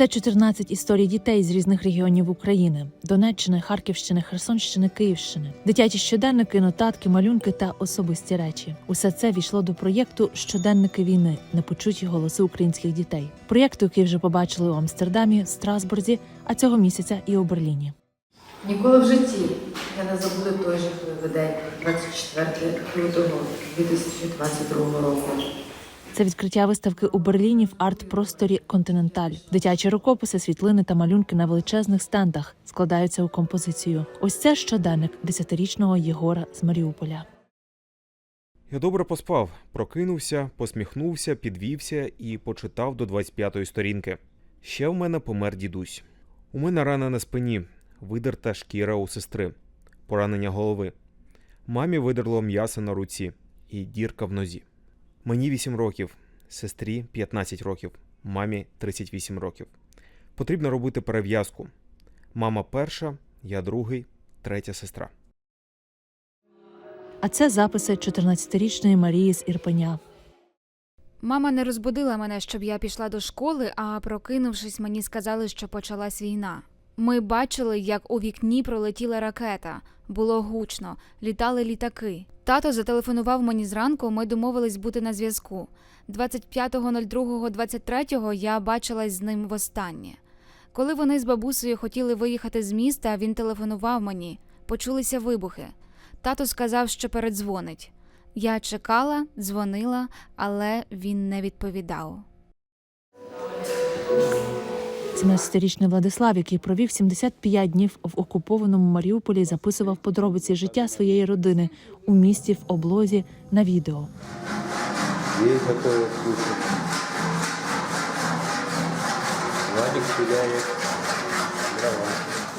Це 14 історій дітей з різних регіонів України: Донеччини, Харківщини, Херсонщини, Київщини, дитячі щоденники, нотатки, малюнки та особисті речі. Усе це війшло до проєкту Щоденники війни непочуті голоси українських дітей. Проєкту, який вже побачили у Амстердамі, Страсбурзі, а цього місяця і у Берліні. Ніколи в житті я не забуду той жахливий день 24 лютого 2022 року. Це відкриття виставки у Берліні в арт-просторі Континенталь. Дитячі рукописи, світлини та малюнки на величезних стендах складаються у композицію. Ось це щоденник десятирічного Єгора з Маріуполя. Я добре поспав, прокинувся, посміхнувся, підвівся і почитав до 25-ї сторінки. Ще в мене помер дідусь. У мене рана на спині, видерта шкіра у сестри, поранення голови. Мамі видерло м'ясо на руці і дірка в нозі. Мені 8 років, сестрі 15 років, мамі 38 років. Потрібно робити перев'язку. Мама перша, я другий, третя сестра. А це записи 14-річної Марії з Ірпеня. Мама не розбудила мене, щоб я пішла до школи, а прокинувшись, мені сказали, що почалась війна. Ми бачили, як у вікні пролетіла ракета. Було гучно, літали літаки. Тато зателефонував мені зранку. Ми домовились бути на зв'язку. 25.02.23 я бачилась з ним востаннє. Коли вони з бабусею хотіли виїхати з міста, він телефонував мені. Почулися вибухи. Тато сказав, що передзвонить. Я чекала, дзвонила, але він не відповідав. 17-річний Владислав, який провів 75 днів в окупованому Маріуполі, записував подробиці життя своєї родини у місті в облозі на відео. Есть готовы кушать. Владик стреляет. Дрова.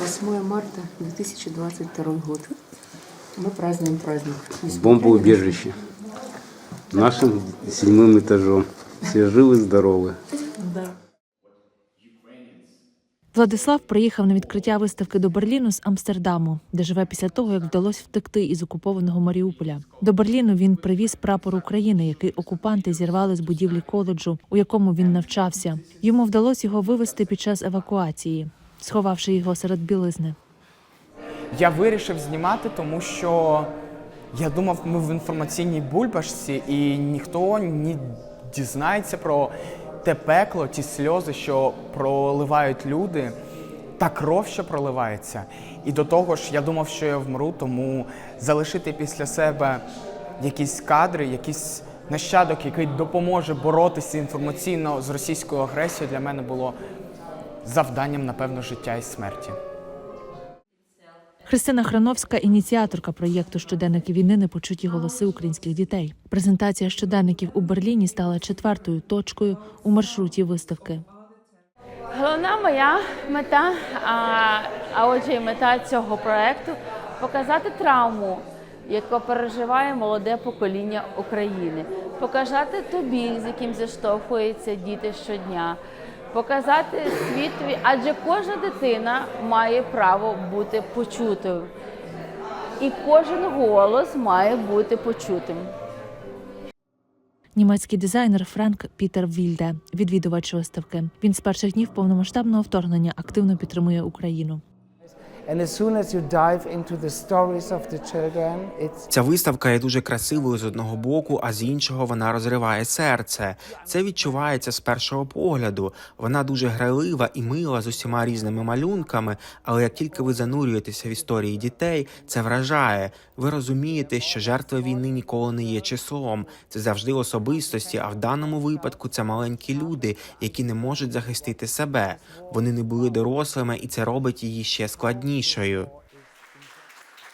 8 марта 2022 год. Мы празднуем праздник. В бомбоубежище. Нашим седьмым этажом. Все живы, здоровы. Владислав приїхав на відкриття виставки до Берліну з Амстердаму, де живе після того, як вдалося втекти із окупованого Маріуполя. До Берліну він привіз прапор України, який окупанти зірвали з будівлі коледжу, у якому він навчався. Йому вдалося його вивезти під час евакуації, сховавши його серед білизни. Я вирішив знімати, тому що я думав, ми в інформаційній бульбашці, і ніхто не дізнається про те пекло, ті сльози, що проливають люди, та кров, що проливається. І до того ж, я думав, що я вмру, тому залишити після себе якісь кадри, якісь. нащадок, який допоможе боротися інформаційно з російською агресією, для мене було завданням, напевно, життя і смерті. Христина Храновська ініціаторка проєкту Щоденники війни непочуті голоси українських дітей. Презентація щоденників у Берліні стала четвертою точкою у маршруті виставки. Головна моя мета, а, а отже, і мета цього проекту показати травму, яку переживає молоде покоління України, показати ту біль, з яким зіштовхуються діти щодня, показати світові, адже кожна дитина має право бути почутою, і кожен голос має бути почутим. Німецький дизайнер Франк Пітер Вільде, відвідувач виставки. Він з перших днів повномасштабного вторгнення активно підтримує Україну. Ця виставка є дуже красивою з одного боку, а з іншого вона розриває серце. Це відчувається з першого погляду. Вона дуже грайлива і мила з усіма різними малюнками. Але як тільки ви занурюєтеся в історії дітей, це вражає. Ви розумієте, що жертви війни ніколи не є числом. Це завжди особистості. А в даному випадку це маленькі люди, які не можуть захистити себе. Вони не були дорослими, і це робить її ще складнішою.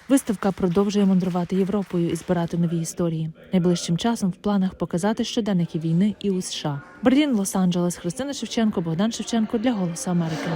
Виставка продовжує мандрувати Європою і збирати нові історії. Найближчим часом в планах показати щоденники війни і у США. Берлін, Лос-Анджелес, Христина Шевченко, Богдан Шевченко для Голосу Америки.